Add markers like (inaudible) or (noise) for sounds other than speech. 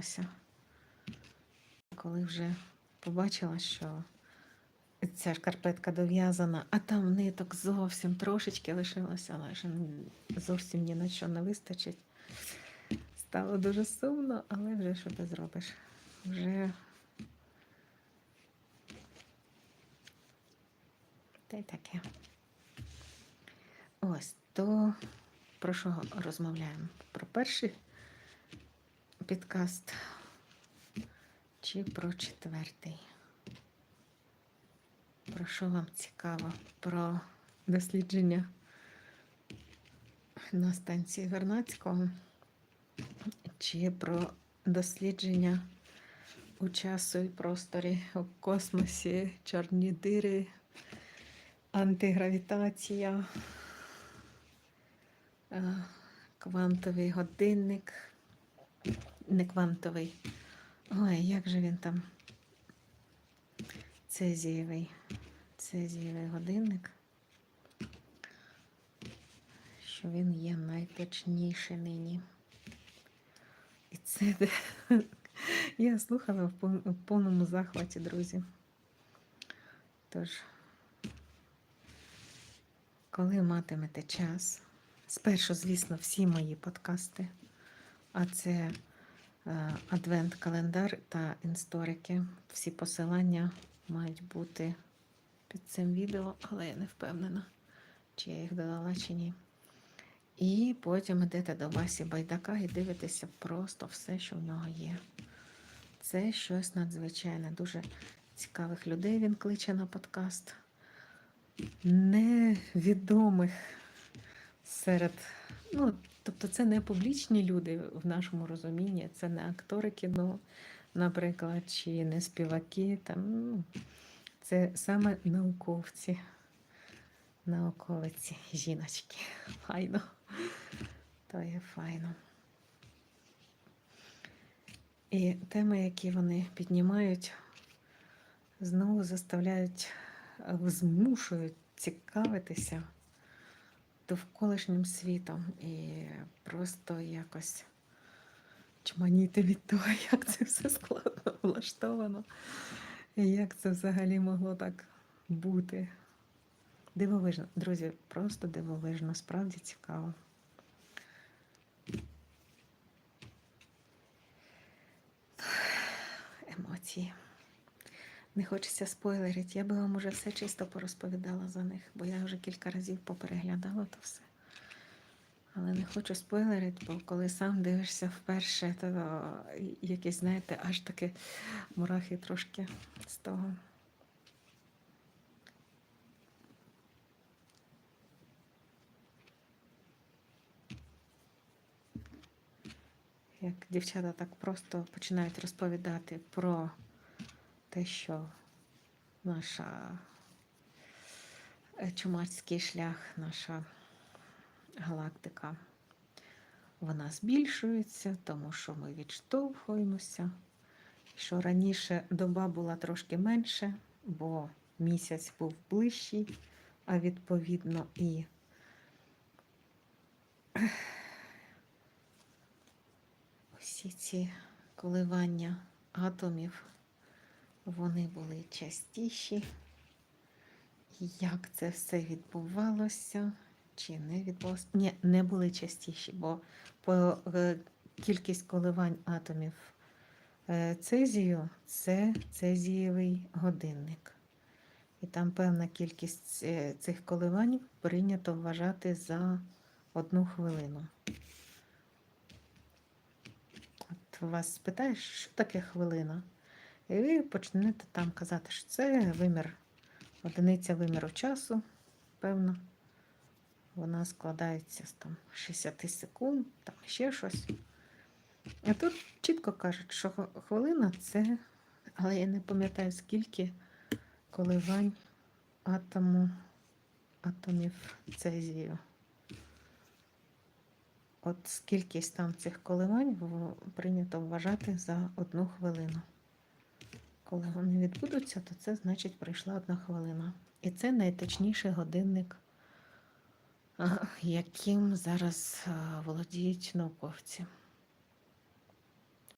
лишилося. Коли вже побачила, що ця шкарпетка дов'язана, а там ниток зовсім трошечки лишилося, але ж зовсім ні на що не вистачить. Стало дуже сумно, але вже що ти зробиш? Вже та й таке. Ось то про що розмовляємо? Про перший підкаст чи про четвертий? Про що вам цікаво? Про дослідження на станції Вернацького? Чи про дослідження у часу і просторі, у космосі, чорні дири, антигравітація, е, квантовий годинник, не квантовий. Ой, як же він там? Цезієвий. Цезієвий годинник. Що він є найточніший нині. І це (laughs) я слухала в повному захваті, друзі. Тож, коли матимете час, спершу, звісно, всі мої подкасти, а це адвент-календар та історики. Всі посилання мають бути під цим відео, але я не впевнена, чи я їх додала чи ні. І потім йдете до Васі Байдака і дивитеся просто все, що в нього є. Це щось надзвичайне. Дуже цікавих людей він кличе на подкаст. Невідомих серед. Ну, тобто, це не публічні люди в нашому розумінні, це не актори кіно, наприклад, чи не співаки. Там, ну, це саме науковці, науковиці, жіночки. Файно. То є файно. І теми, які вони піднімають, знову заставляють, е, змушують цікавитися довколишнім світом і просто якось чманіти від того, (laughs) як це все складно влаштовано, і як це взагалі могло так бути. Дивовижно, друзі, просто дивовижно, справді цікаво. Емоції. Не хочеться спойлерити. Я би вам уже все чисто порозповідала за них, бо я вже кілька разів попереглядала то все. Але не хочу спойлерити, бо коли сам дивишся вперше, то якісь, знаєте, аж таки мурахи трошки з того. Як дівчата так просто починають розповідати про те, що наша е, чумацький шлях, наша галактика, вона збільшується, тому що ми відштовхуємося. Що раніше доба була трошки менше, бо місяць був ближчий, а відповідно і (clears throat) всі ці коливання атомів, вони були частіші. Як це все відбувалося? Чи не відбувалося? Ні, не були частіші, бо по е, кількість коливань атомів е, цезію це цезієвий годинник. І там певна кількість е, цих коливань прийнято вважати за одну хвилину. От вас спитаєш, що таке хвилина? І ви почнете там казати, що це вимір, одиниця виміру часу, певно. Вона складається з там 60 секунд, там ще щось. А тут чітко кажуть, що хвилина це, але я не пам'ятаю, скільки коливань атому, атомів цезію. От скількись там цих коливань прийнято вважати за одну хвилину. Коли вони відбудуться, то це значить пройшла одна хвилина. І це найточніший годинник, яким зараз володіють науковці.